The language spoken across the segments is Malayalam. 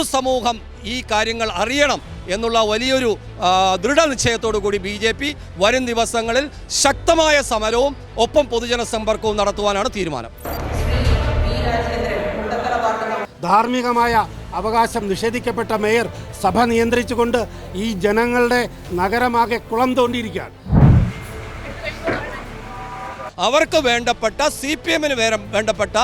പൊതുസമൂഹം ഈ കാര്യങ്ങൾ അറിയണം എന്നുള്ള വലിയൊരു ദൃഢനിശ്ചയത്തോടു കൂടി ബി ജെ പി വരും ദിവസങ്ങളിൽ ശക്തമായ സമരവും ഒപ്പം പൊതുജന സമ്പർക്കവും നടത്തുവാനാണ് തീരുമാനം. ധാർമ്മികമായ അവകാശം നിഷേധിക്കപ്പെട്ട മേയർ സഭ നിയന്ത്രിച്ചുകൊണ്ട് ഈ ജനങ്ങളുടെ നഗരമാകെ കുളം തോണ്ടിയിരിക്കുകയാണ്. അവർക്ക് വേണ്ടപ്പെട്ട സി പി എമ്മിന് വേണ്ടപ്പെട്ട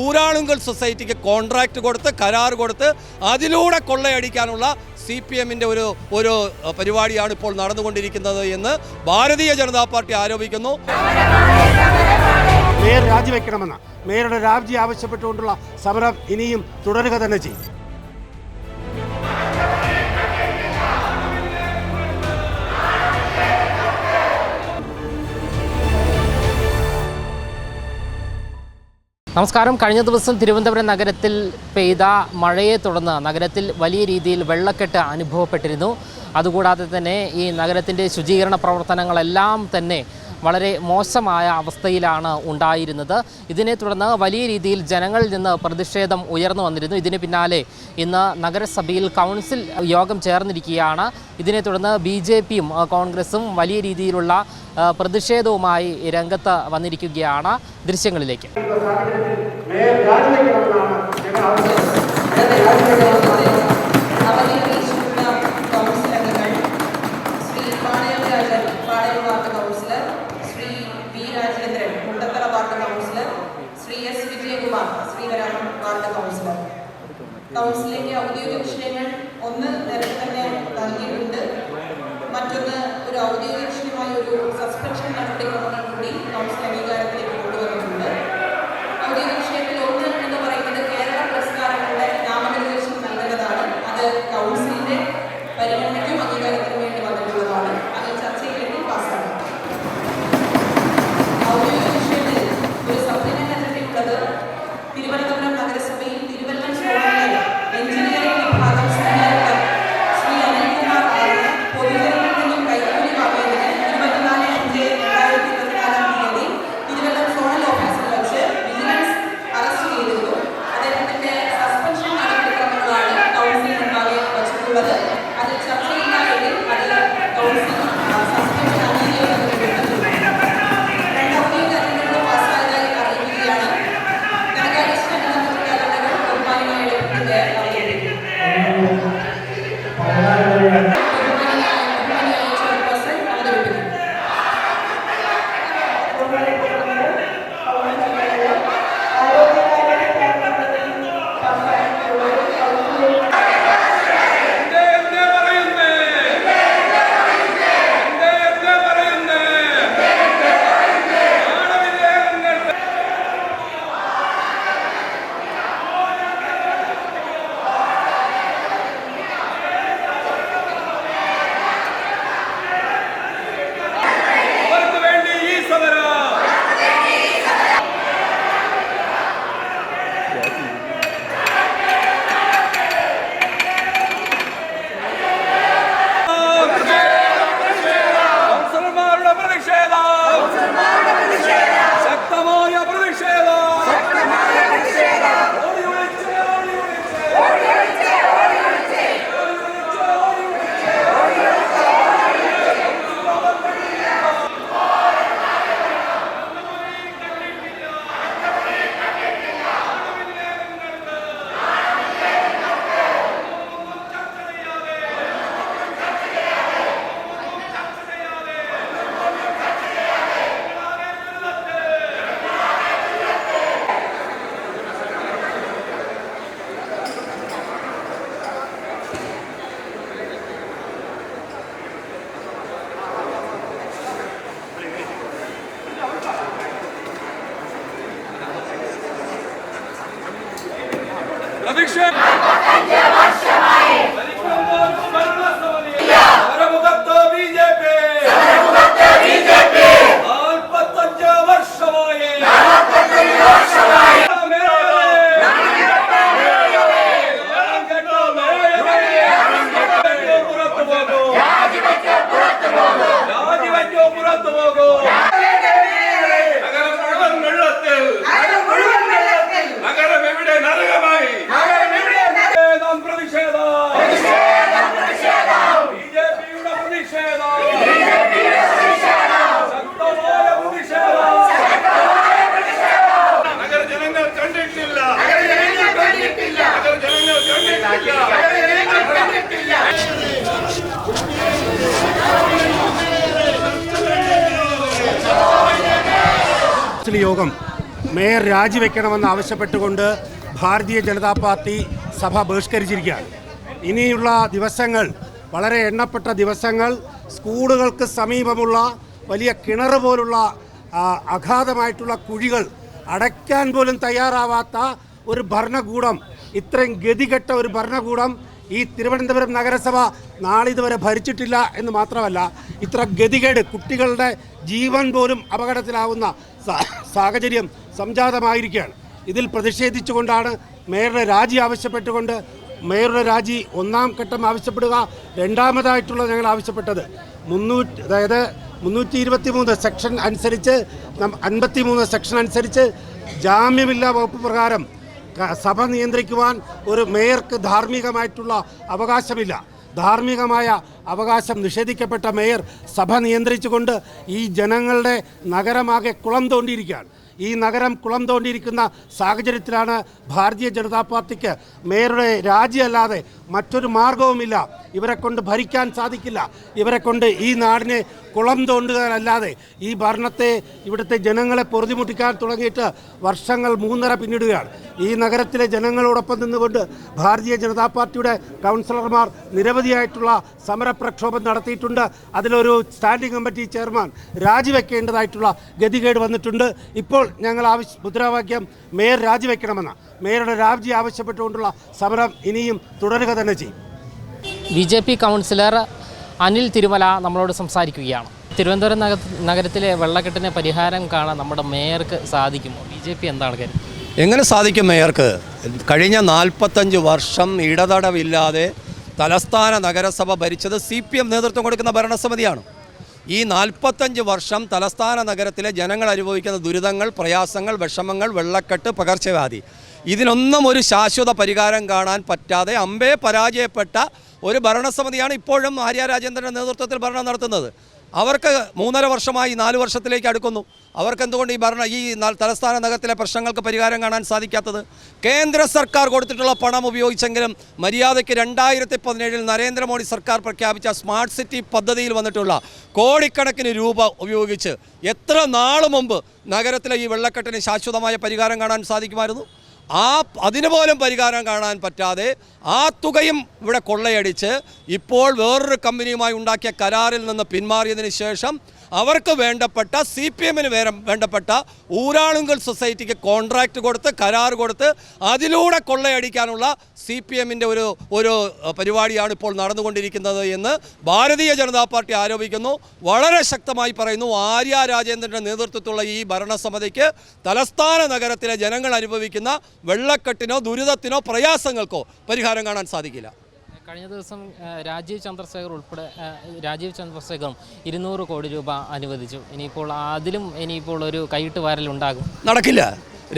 ഊരാളുങ്കൽ സൊസൈറ്റിക്ക് കോൺട്രാക്ട് കൊടുത്ത് കരാർ കൊടുത്ത് അതിലൂടെ കൊള്ളയടിക്കാനുള്ള സി പി എമ്മിന്റെ ഒരു ഒരു പരിപാടിയാണ് ഇപ്പോൾ നടന്നുകൊണ്ടിരിക്കുന്നത് എന്ന് ഭാരതീയ ജനതാ പാർട്ടി ആരോപിക്കുന്നു. മേയർ രാജിവെക്കണമെന്ന് മേയറുടെ രാജി ആവശ്യപ്പെട്ടുകൊണ്ടുള്ള സമരം ഇനിയും തുടരുക തന്നെ ചെയ്യും. നമസ്കാരം. കഴിഞ്ഞ ദിവസം തിരുവനന്തപുരം നഗരത്തിൽ പെയ്ത മഴയെ തുടർന്ന് നഗരത്തിൽ വലിയ രീതിയിൽ വെള്ളക്കെട്ട് അനുഭവപ്പെട്ടിരുന്നു. അതുകൂടാതെ തന്നെ ഈ നഗരത്തിന്റെ ശുചീകരണ പ്രവർത്തനങ്ങളെല്ലാം തന്നെ വളരെ മോശമായ അവസ്ഥയിലാണ് ഉണ്ടായിരുന്നത്. ഇതിനെ തുടർന്ന് വലിയ രീതിയിൽ ജനങ്ങളിൽ നിന്ന് പ്രതിഷേധം ഉയർന്നു വന്നിരുന്നു. ഇതിന് പിന്നാലെ ഇന്ന് നഗരസഭയിൽ കൗൺസിൽ യോഗം ചേർന്നിരിക്കുകയാണ്. ഇതിനെ തുടർന്ന് ബി ജെ പിയും കോൺഗ്രസും വലിയ രീതിയിലുള്ള പ്രതിഷേധവുമായി രംഗത്ത് വന്നിരിക്കുകയാണ് ദൃശ്യങ്ങളിലേക്ക്. അവതരിപ്പിച്ചിട്ടുള്ള കൗൺസിൽ അംഗങ്ങൾ Sri Palayam Rajan Palayam ward councillor Sri V Rajendran Mundathara ward councillor Sri S Vijayakumar Sreevaraman ward councillor. കൗൺസിലിന്റെ ഔദ്യോഗിക വിഷയങ്ങൾ ഒന്ന് നേരത്തെ തന്നെ നൽകിയിട്ടുണ്ട്. മറ്റൊന്ന് ഒരു ഔദ്യോഗിക വിഷയമായ ഒരു സസ്പെൻഷൻ നടപടിക്രമങ്ങൾ കൂടി കൗൺസിൽ അംഗീകാരത്തിലേക്ക് കൗൺസിൽ യോഗം മേയർ രാജിവെക്കണമെന്ന് ആവശ്യപ്പെട്ടുകൊണ്ട് ഭാരതീയ ജനതാ പാർട്ടി സഭ ബഹിഷ്കരിച്ചിരിക്കുകയാണ്. ഇനിയുള്ള ദിവസങ്ങൾ വളരെ എണ്ണപ്പെട്ട ദിവസങ്ങൾ സ്കൂളുകൾക്ക് സമീപമുള്ള വലിയ കിണർ പോലുള്ള അഗാധമായിട്ടുള്ള കുഴികൾ അടയ്ക്കാൻ പോലും തയ്യാറാവാത്ത ഒരു ഭരണകൂടം ഇത്രയും ഗതികെട്ട ഒരു ഭരണകൂടം ഈ തിരുവനന്തപുരം നഗരസഭ നാളിതുവരെ ഭരിച്ചിട്ടില്ല എന്ന് മാത്രമല്ല ഇത്ര ഗതികേട് കുട്ടികളുടെ ജീവൻ പോലും അപകടത്തിലാവുന്ന സാഹചര്യം സംജാതമായിരിക്കുകയാണ്. ഇതിൽ പ്രതിഷേധിച്ചുകൊണ്ടാണ് മേയറുടെ രാജി ആവശ്യപ്പെട്ടുകൊണ്ട് മേയറുടെ രാജി ഒന്നാം ഘട്ടം ആവശ്യപ്പെടുക രണ്ടാമതായിട്ടുള്ള ഞങ്ങൾ ആവശ്യപ്പെട്ടത്. മുന്നൂറ്റി അതായത് മുന്നൂറ്റി ഇരുപത്തി മൂന്ന് സെക്ഷൻ അനുസരിച്ച് അൻപത്തി മൂന്ന് സെക്ഷൻ അനുസരിച്ച് ജാമ്യമില്ലാ വകുപ്പ് പ്രകാരം സഭ നിയന്ത്രിക്കുവാൻ ഒരു മേയർക്ക് ധാർമ്മികമായിട്ടുള്ള അവകാശമില്ല. ധാർമ്മികമായ അവകാശം നിഷേധിക്കപ്പെട്ട മേയർ സഭ നിയന്ത്രിച്ചുകൊണ്ട് ഈ ജനങ്ങളുടെ നഗരമാകെ കുളം തോണ്ടിയിരിക്കുകയാണ്. ഈ നഗരം കുളം തോണ്ടിയിരിക്കുന്ന സാഹചര്യത്തിലാണ് ഭാരതീയ ജനതാ പാർട്ടിക്ക് മേയറുടെ രാജിയല്ലാതെ മറ്റൊരു മാർഗവുമില്ല. ഇവരെ കൊണ്ട് ഭരിക്കാൻ സാധിക്കില്ല. ഇവരെ കൊണ്ട് ഈ നാടിനെ കുളം തോണ്ടുകയല്ലാതെ ഈ ഭരണത്തെ ഇവിടുത്തെ ജനങ്ങളെ പൊറുതിമുട്ടിക്കാൻ തുടങ്ങിയിട്ട് വർഷങ്ങൾ മൂന്നര പിന്നിടുകയാണ്. ഈ നഗരത്തിലെ ജനങ്ങളോടൊപ്പം നിന്നുകൊണ്ട് ഭാരതീയ ജനതാ പാർട്ടിയുടെ കൗൺസിലർമാർ നിരവധിയായിട്ടുള്ള സമരപ്രക്ഷോഭം നടത്തിയിട്ടുണ്ട്. അതിലൊരു സ്റ്റാൻഡിംഗ് കമ്മിറ്റി ചെയർമാൻ രാജിവെക്കേണ്ടതായിട്ടുള്ള ഗതികേട് വന്നിട്ടുണ്ട്. ഇപ്പോൾ ഞങ്ങൾ ആവശ്യ മുദ്രാവാക്യം മേയർ രാജിവെക്കണമെന്ന മേയറുടെ രാജി ആവശ്യപ്പെട്ടുകൊണ്ടുള്ള സമരം ഇനിയും തുടരുക തന്നെ ചെയ്യും. B J P councillor Anil Thirumala നമ്മളോട് സംസാരിക്കുകയാണ്. തിരുവനന്തപുരം നഗ നഗരത്തിലെ വെള്ളക്കെട്ടിന് പരിഹാരം കാണാൻ നമ്മുടെ മേയർക്ക് സാധിക്കുമോ? ബി ജെ പി എന്താണ് കാര്യം? എങ്ങനെ സാധിക്കും മേയർക്ക്? കഴിഞ്ഞ നാൽപ്പത്തഞ്ച് വർഷം ഇടതടവില്ലാതെ തലസ്ഥാന നഗരസഭ ഭരിച്ചത് സി പി എം നേതൃത്വം കൊടുക്കുന്ന ഭരണസമിതിയാണ്. ഈ നാൽപ്പത്തഞ്ച് വർഷം തലസ്ഥാന നഗരത്തിലെ ജനങ്ങൾ അനുഭവിക്കുന്ന ദുരിതങ്ങൾ പ്രയാസങ്ങൾ വിഷമങ്ങൾ വെള്ളക്കെട്ട് പകർച്ചവ്യാധി. ഇതിനൊന്നും ഒരു ശാശ്വത പരിഹാരം കാണാൻ പറ്റാതെ അമ്പേ പരാജയപ്പെട്ട ഒരു ഭരണസമിതിയാണ് ഇപ്പോഴും ആര്യ രാജേന്ദ്രന്റെ നേതൃത്വത്തിൽ ഭരണം നടത്തുന്നത്. അവർക്ക് മൂന്നര വർഷമായി നാല് വർഷത്തിലേക്ക് അടുക്കുന്നു. അവർക്ക് എന്തുകൊണ്ട് ഈ ഭരണ ഈ തലസ്ഥാന നഗരത്തിലെ പ്രശ്നങ്ങൾക്ക് പരിഹാരം കാണാൻ സാധിക്കാത്തത്? കേന്ദ്ര സർക്കാർ കൊടുത്തിട്ടുള്ള പണം ഉപയോഗിച്ചെങ്കിലും മര്യാദയ്ക്ക് രണ്ടായിരത്തി പതിനേഴിൽ നരേന്ദ്രമോദി സർക്കാർ പ്രഖ്യാപിച്ച സ്മാർട്ട് സിറ്റി പദ്ധതിയിൽ വന്നിട്ടുള്ള കോടിക്കണക്കിന് രൂപ ഉപയോഗിച്ച് എത്ര നാൾ മുമ്പ് നഗരത്തിലെ ഈ വെള്ളക്കെട്ടിന് ശാശ്വതമായ പരിഹാരം കാണാൻ സാധിക്കുമായിരുന്നു? ആ അതിന് പോലും പരിഹാരം കാണാൻ പറ്റാതെ ആ തുകയും ഇവിടെ കൊള്ളയടിച്ച് ഇപ്പോൾ വേറൊരു കമ്പനിയുമായി ഉണ്ടാക്കിയ കരാറിൽ നിന്ന് പിന്മാറിയതിന് ശേഷം അവർക്ക് വേണ്ടപ്പെട്ട സി പി എമ്മിന് വേണ്ടപ്പെട്ട ഊരാളുങ്കൽ സൊസൈറ്റിക്ക് കോൺട്രാക്റ്റ് കൊടുത്ത് കരാർ കൊടുത്ത് അതിലൂടെ കൊള്ളയടിക്കാനുള്ള സി പി എമ്മിന്റെ ഒരു ഒരു പരിപാടിയാണ് ഇപ്പോൾ നടന്നുകൊണ്ടിരിക്കുന്നത് എന്ന് ഭാരതീയ ജനതാ പാർട്ടി ആരോപിക്കുന്നു. വളരെ ശക്തമായി പറയുന്നു ആര്യ രാജേന്ദ്രന്റെ നേതൃത്വത്തിലുള്ള ഈ ഭരണസമിതിക്ക് തലസ്ഥാന നഗരത്തിലെ ജനങ്ങൾ അനുഭവിക്കുന്ന വെള്ളക്കെട്ടിനോ ദുരിതത്തിനോ പ്രയാസങ്ങൾക്കോ പരിഹാരം കാണാൻ സാധിക്കില്ല. കഴിഞ്ഞ ദിവസം രാജീവ് ചന്ദ്രശേഖർ ഉൾപ്പെടെ രാജീവ് ചന്ദ്രശേഖറും ഇരുന്നൂറ് കോടി രൂപ അനുവദിച്ചു. ഇനിയിപ്പോൾ അതിലും ഇനിയിപ്പോൾ ഒരു കൈയിട്ട് വാരൽ ഉണ്ടാകും. നടക്കില്ല.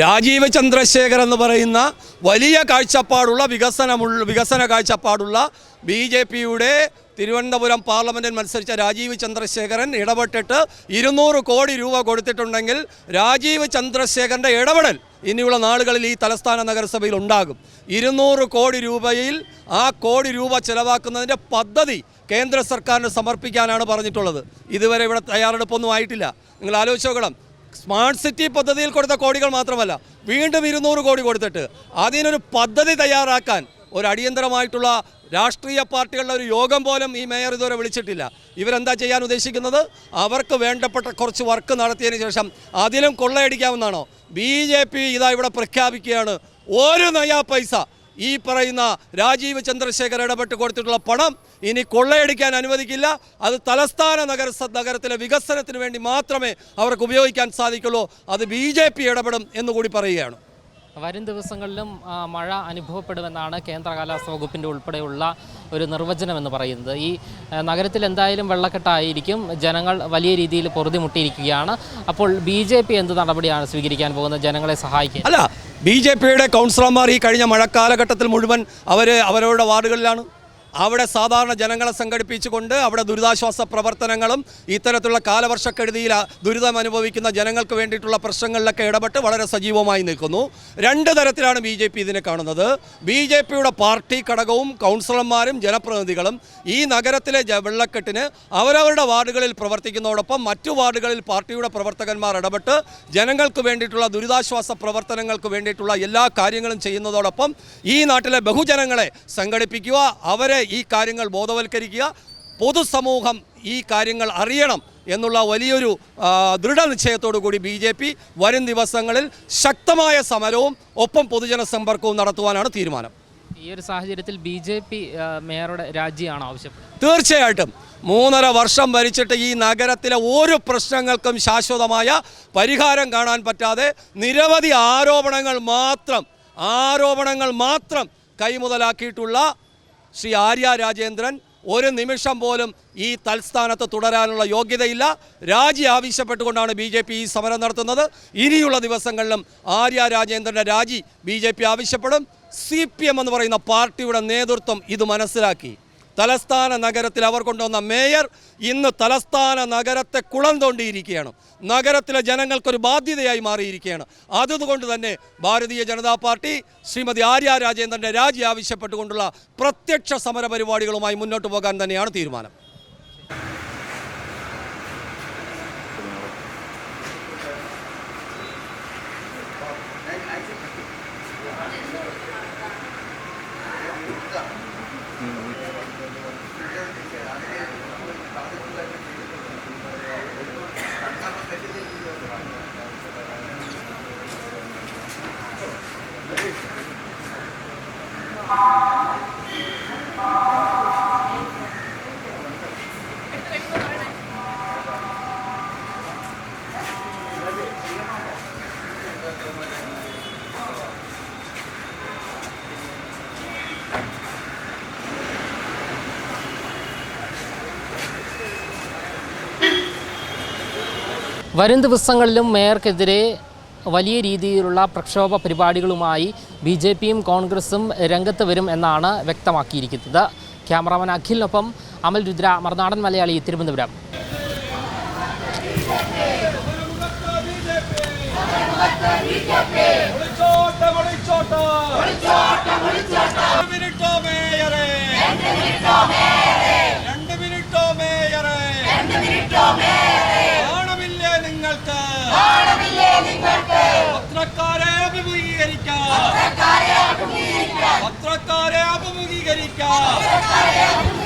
രാജീവ് ചന്ദ്രശേഖർ എന്ന് പറയുന്ന വലിയ കാഴ്ചപ്പാടുള്ള വികസനമുള്ള വികസന കാഴ്ചപ്പാടുള്ള ബി ജെ പിയുടെ തിരുവനന്തപുരം പാർലമെന്റിൽ മത്സരിച്ച രാജീവ് ചന്ദ്രശേഖരൻ ഇടപെട്ടിട്ട് ഇരുന്നൂറ് കോടി രൂപ കൊടുത്തിട്ടുണ്ടെങ്കിൽ രാജീവ് ചന്ദ്രശേഖരന്റെ ഇടപെടൽ ഇനിയുള്ള നാളുകളിൽ ഈ തലസ്ഥാന നഗരസഭയിൽ ഉണ്ടാകും. ഇരുന്നൂറ് കോടി രൂപയിൽ ആ കോടി രൂപ ചെലവാക്കുന്നതിന്റെ പദ്ധതി കേന്ദ്ര സർക്കാരിന് സമർപ്പിക്കാനാണ് പറഞ്ഞിട്ടുള്ളത്. ഇതുവരെ ഇവിടെ തയ്യാറെടുപ്പൊന്നും ആയിട്ടില്ല. നിങ്ങൾ ആലോചിച്ച് നോക്കണം. സ്മാർട്ട് സിറ്റി പദ്ധതിയിൽ കൊടുത്ത കോടികൾ മാത്രമല്ല വീണ്ടും ഇരുന്നൂറ് കോടി കൊടുത്തിട്ട് അതിനൊരു പദ്ധതി തയ്യാറാക്കാൻ ഒരു അടിയന്തരമായിട്ടുള്ള രാഷ്ട്രീയ പാർട്ടികളുടെ ഒരു യോഗം പോലും ഈ മേയർ ഇതുവരെ വിളിച്ചിട്ടില്ല. ഇവരെന്താ ചെയ്യാൻ ഉദ്ദേശിക്കുന്നത്? അവർക്ക് വേണ്ടപ്പെട്ട കുറച്ച് വർക്ക് നടത്തിയതിന് ശേഷം അതിലും കൊള്ളയടിക്കാമെന്നാണോ ബി ജെ പി ഇതാ ഇവിടെ പ്രഖ്യാപിക്കുകയാണ്. ഒരു നയാ പൈസ. ഈ പറയുന്ന രാജീവ് ചന്ദ്രശേഖർ ഇടപെട്ട് കൊടുത്തിട്ടുള്ള പണം ഇനി കൊള്ളയടിക്കാൻ അനുവദിക്കില്ല. അത് തലസ്ഥാന നഗര നഗരത്തിലെ വികസനത്തിന് വേണ്ടി മാത്രമേ അവർക്ക് ഉപയോഗിക്കാൻ സാധിക്കുള്ളൂ. അത് ബി ഇടപെടും എന്നുകൂടി പറയുകയാണ്. വരും ദിവസങ്ങളിലും മഴ അനുഭവപ്പെടുമെന്നാണ് കേന്ദ്ര കാലാവസ്ഥ വകുപ്പിന്റെ ഉൾപ്പെടെയുള്ള ഒരു നിർവചനം എന്ന് പറയുന്നത്. ഈ നഗരത്തിൽ എന്തായാലും വെള്ളക്കെട്ടായിരിക്കും. ജനങ്ങൾ വലിയ രീതിയിൽ പൊറുതിമുട്ടിയിരിക്കുകയാണ്. അപ്പോൾ ബി ജെ പി എന്ത് നടപടിയാണ് സ്വീകരിക്കാൻ പോകുന്നത്? ജനങ്ങളെ സഹായിക്കാൻ. അല്ല ബി ജെ പിയുടെ കൗൺസിലർമാർ ഈ കഴിഞ്ഞ മഴക്കാലഘട്ടത്തിൽ മുഴുവൻ അവർ അവരുടെ വാർഡുകളിലാണ് അവിടെ സാധാരണ ജനങ്ങളെ സംഘടിപ്പിച്ചുകൊണ്ട് അവിടെ ദുരിതാശ്വാസ പ്രവർത്തനങ്ങളും ഇത്തരത്തിലുള്ള കാലവർഷക്കെടുതിയിൽ ദുരിതം അനുഭവിക്കുന്ന ജനങ്ങൾക്ക് വേണ്ടിയിട്ടുള്ള പ്രശ്നങ്ങളിലൊക്കെ ഇടപെട്ട് വളരെ സജീവമായി നിൽക്കുന്നു. രണ്ട് തരത്തിലാണ് ബി ജെ പി ഇതിനെ കാണുന്നത്. ബി ജെ പിയുടെ പാർട്ടി ഘടകവും കൗൺസിലർമാരും ജനപ്രതിനിധികളും ഈ നഗരത്തിലെ വെള്ളക്കെട്ടിന് അവരവരുടെ വാർഡുകളിൽ പ്രവർത്തിക്കുന്നതോടൊപ്പം മറ്റു വാർഡുകളിൽ പാർട്ടിയുടെ പ്രവർത്തകന്മാർ ഇടപെട്ട് ജനങ്ങൾക്ക് വേണ്ടിയിട്ടുള്ള ദുരിതാശ്വാസ പ്രവർത്തനങ്ങൾക്ക് വേണ്ടിയിട്ടുള്ള എല്ലാ കാര്യങ്ങളും ചെയ്യുന്നതോടൊപ്പം ഈ നാട്ടിലെ ബഹുജനങ്ങളെ സംഘടിപ്പിക്കുക അവരെ ഈ കാര്യങ്ങൾ ബോധവൽക്കരിക്കുക. പൊതുസമൂഹം ഈ കാര്യങ്ങൾ അറിയണം എന്നുള്ള വലിയൊരു ദൃഢനിശ്ചയത്തോടു കൂടി ബി ജെ പി വരും ദിവസങ്ങളിൽ ശക്തമായ സമരവും ഒപ്പം പൊതുജന സമ്പർക്കവും നടത്തുവാനാണ് തീരുമാനം. ഈ ഒരു സാഹചര്യത്തിൽ ബി ജെ പി മേയറുടെ രാജിയാണ് ആവശ്യപ്പെടുന്നത് തീർച്ചയായിട്ടും. മൂന്നര വർഷം ഭരിച്ചിട്ട് ഈ നഗരത്തിലെ ഓരോ പ്രശ്നങ്ങൾക്കും ശാശ്വതമായ പരിഹാരം കാണാൻ പറ്റാതെ നിരവധി ആരോപണങ്ങൾ മാത്രം ആരോപണങ്ങൾ മാത്രം കൈമുതലാക്കിയിട്ടുള്ള ശ്രീ ആര്യ രാജേന്ദ്രൻ ഒരു നിമിഷം പോലും ഈ തൽസ്ഥാനത്ത് തുടരാനുള്ള യോഗ്യതയില്ല. രാജി ആവശ്യപ്പെട്ടുകൊണ്ടാണ് ബി ജെ പി ഈ സമരം നടത്തുന്നത്. ഇനിയുള്ള ദിവസങ്ങളിലും ആര്യ രാജേന്ദ്രന്റെ രാജി ബി ജെ പി ആവശ്യപ്പെടും. സി പി എം എന്ന് പറയുന്ന പാർട്ടിയുടെ നേതൃത്വം ഇത് മനസ്സിലാക്കി. തലസ്ഥാന നഗരത്തിൽ അവർ കൊണ്ടുവന്ന മേയർ ഇന്ന് തലസ്ഥാന നഗരത്തെ കുളം തോണ്ടിയിരിക്കുകയാണ് നഗരത്തിലെ ജനങ്ങൾക്കൊരു ബാധ്യതയായി മാറിയിരിക്കുകയാണ്. അതുകൊണ്ട് തന്നെ ഭാരതീയ ജനതാ പാർട്ടി ശ്രീമതി ആര്യ രാജേന്ദ്രന്റെ രാജി ആവശ്യപ്പെട്ടുകൊണ്ടുള്ള പ്രത്യക്ഷ സമര പരിപാടികളുമായി മുന്നോട്ട് പോകാൻ തന്നെയാണ് തീരുമാനം. വരും ദിവസങ്ങളിലും മേയർക്കെതിരെ വലിയ രീതിയിലുള്ള പ്രക്ഷോഭ പരിപാടികളുമായി ബി ജെ പിയും കോൺഗ്രസും രംഗത്ത് വരും എന്നാണ് വ്യക്തമാക്കിയിരിക്കുന്നത്. ക്യാമറാമാൻ അഖിലിനൊപ്പം അമൽ രുദ്ര മറുനാടൻ മലയാളി തിരുവനന്തപുരം. പത്രക്കാരെ അഭിമുഖീകരിക്കാം. പത്രക്കാരെ അഭിമുഖീകരിക്കാം.